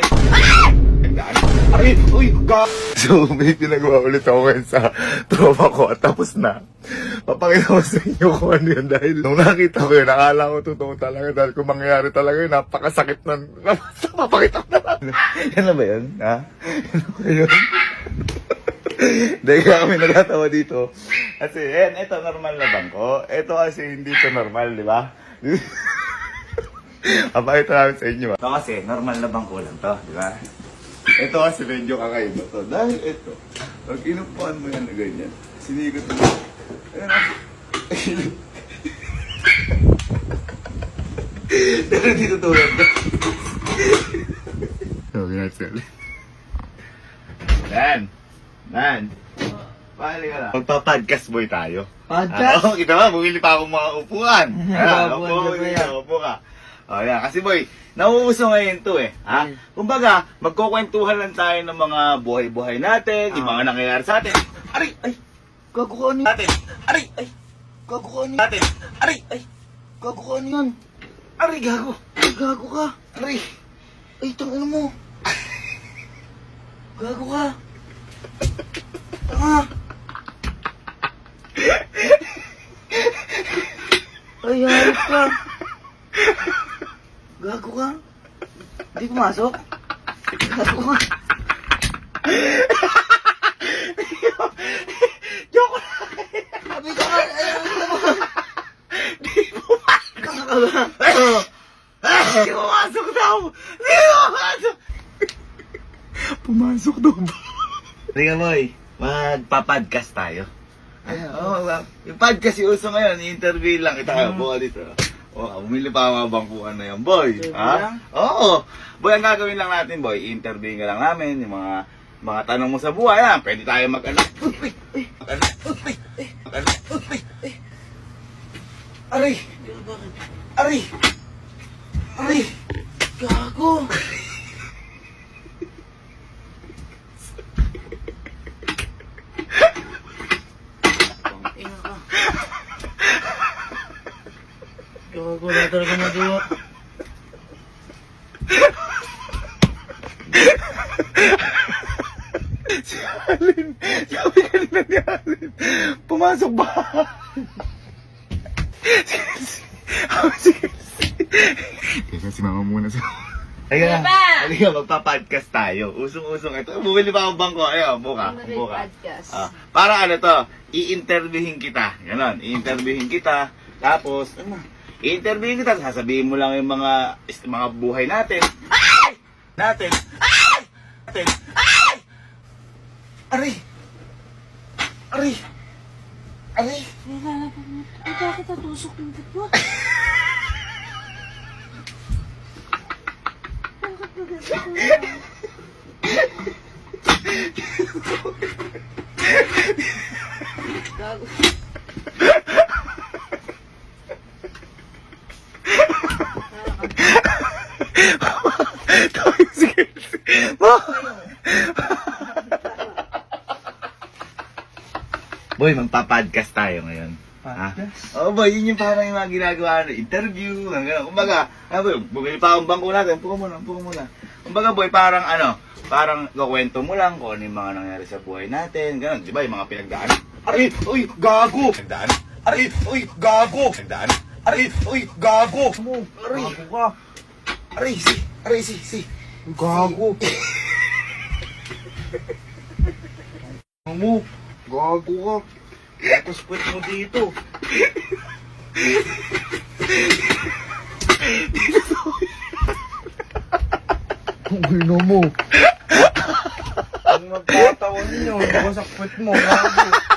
natin. Tandaan. Ay, uy, ga... So, may pinagawa ulit ako ngayon sa tropa ko at tapos na. Papakita ko sa inyo kung ano yun dahil nung nakita ko yun, nakala ko totoo talaga dahil kung mangyayari talaga yun, napakasakit na. Papakita ko na lang. Yan na ba yun? Ha? Ano ba yun? Dahil kami nagtatawa dito. Kasi, yan, ito normal na bangko. Ito kasi hindi to normal, di ba? Papakita namin sa inyo. Ito kasi, normal na bangko lang to, di ba? Ito kasi medyo kakaiba to. Dahil ito, pag inupuan mo yan na ganyan, sinigot mo. Ayan na. Pero dito tulad to. So, ginasal. Yan. Yan. Pahali ka na. Magpa-podcast boy tayo. Podcast? Oo, kita ba? Bumili pa akong mga upuan. Ayan, Upuan upo, pa yan. Upo, upo ka. O, yan. Kasi boy, nauuso ngayon to eh. Ha? Mm. Kumbaga, magkukwentuhan lang tayo ng mga buhay-buhay natin, yung Ah. mga nangyayari sa atin. Aray! Ay! Gago ka ano yun? Natin! Aray! Ay! Gago ka ano yun? Natin! Aray! Ay! Gago ka ano yun? Aray! Gago! Ay! Gago ka! Aray! Ay! Tangin mo! Gago ka! Tanga! Ay, harap ka! Gago ka! Hindi pumasok? Gago ka! Joke lang! Sabi ka ka! Ay, ano mo? Di pumasok! Ano ka ba? Di pumasok daw! Di pumasok! Pumasok daw ba? Ringa boy, magpa-podcast tayo. Oo, oh, yung podcast yung uso ngayon, interview lang kita. Mm. Buka dito. Oh, bumili pa ang mga bangkuan na yan, boy. Ha? lang? Oo. Boy, ang gagawin lang natin, boy, interview ka lang namin, yung mga mga tanong mo sa buhay, ha? Pwede tayo mag-anak. Mag-anak. Mag-anak. Aray! Aray! Aray! Gago! Ina ka. Gago na talaga magawa. Si Alin! Sabi kanina ni Alin, pumasok ba? Sige, sige. Si mama muna sa... Halika na. Halika, magpa-podcast tayo. Usong-usong ito. Bumili pa akong bangko. Ayaw, buka. Buka. podcast. Ah, para ano to, i-interviewin kita. Ganon, i-interviewin kita. Tapos, ano, i-interviewin kita. Sasabihin mo lang yung mga mga buhay natin. Natin. Natin. Aray! Aray! Aray! Ay, bakit natusok yung mo? Bakit ba ganito? Gago. Tawag si Kelsey. Ma! Boy, magpa-podcast tayo ngayon. Podcast? Oo boy, yun yung parang yung mga ginagawa na interview, hanggang, kumbaga, ano boy, bumili pa akong bangko natin, puka muna, puka muna. Kumbaga boy, parang ano, parang kukwento mo lang kung ano yung mga nangyari sa buhay natin, gano'n, di ba, yung mga pinagdaan. Aray, uy, gago! Pinagdaan. Aray, uy, gago! Pinagdaan. Aray, uy, gago! Mo, Aray, gago ka. aray, si, aray, si, si. Gago. mo, gago ka. Tapos pwet mo dito. Ang ino mo. Ang magtatawan ninyo, basak pwet mo, gago.